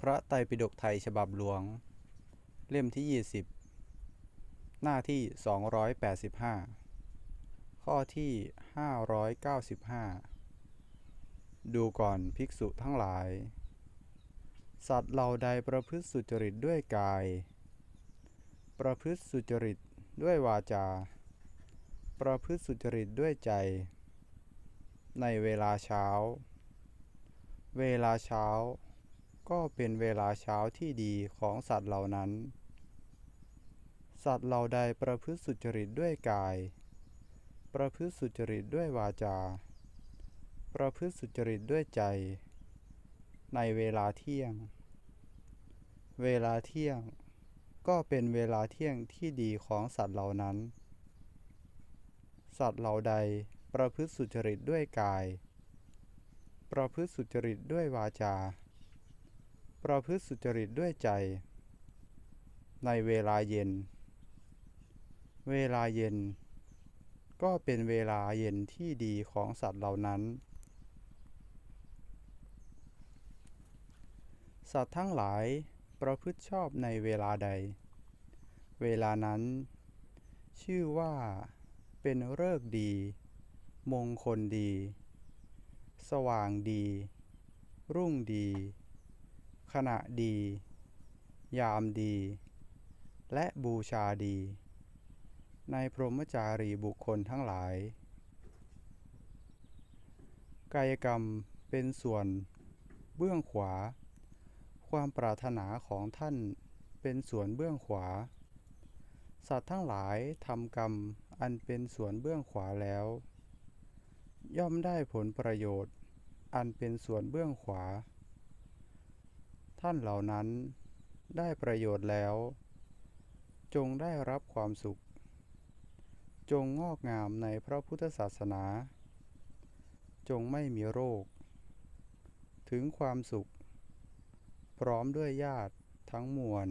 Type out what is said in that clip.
พระไตรปิฎกไทยฉบับหลวง เล่มที่ 20 หน้าที่ 285 ข้อที่ 595 ดูก่อนภิกษุทั้งหลาย สัตว์เหล่าใดประพฤติสุจริตด้วยกาย ประพฤติสุจริตด้วยวาจา ประพฤติสุจริตด้วยใจ ในเวลาเช้า เวลาเช้า ก็เป็นเวลาเช้าที่ดีของสัตว์เหล่านั้น สัตว์เหล่าใดประพฤติสุจริตด้วยกาย ประพฤติสุจริตด้วยวาจา ประพฤติสุจริตด้วยใจ ในเวลาเที่ยง เวลาเที่ยง ก็เป็นเวลาเที่ยงที่ดีของสัตว์เหล่านั้น สัตว์เหล่าใดประพฤติสุจริตด้วยกาย ประพฤติสุจริตด้วยวาจา ประพฤติสุจริตด้วยใจ ในเวลาเย็น เวลาเย็น ก็เป็นเวลาเย็นที่ดีของสัตว์เหล่านั้น สัตว์ทั้งหลายประพฤติชอบในเวลาใด เวลานั้น ชื่อว่าเป็นฤกษ์ดี มงคลดี สว่างดี รุ่งดี ขณะดี ยามดี และบูชาดี ในพรหมจารีบุคคลทั้งหลาย กายกรรมเป็นส่วนเบื้องขวา ความปรารถนาของท่านเป็นส่วนเบื้องขวา สัตว์ทั้งหลายทำกรรมอันเป็นส่วนเบื้องขวาแล้ว ย่อมได้ผลประโยชน์ อันเป็นส่วนเบื้องขวา ท่านเหล่านั้นได้ประโยชน์แล้ว จงได้รับความสุข จงงอกงามในพระพุทธศาสนา จงไม่มีโรค ถึงความสุข พร้อมด้วยญาติทั้งมวล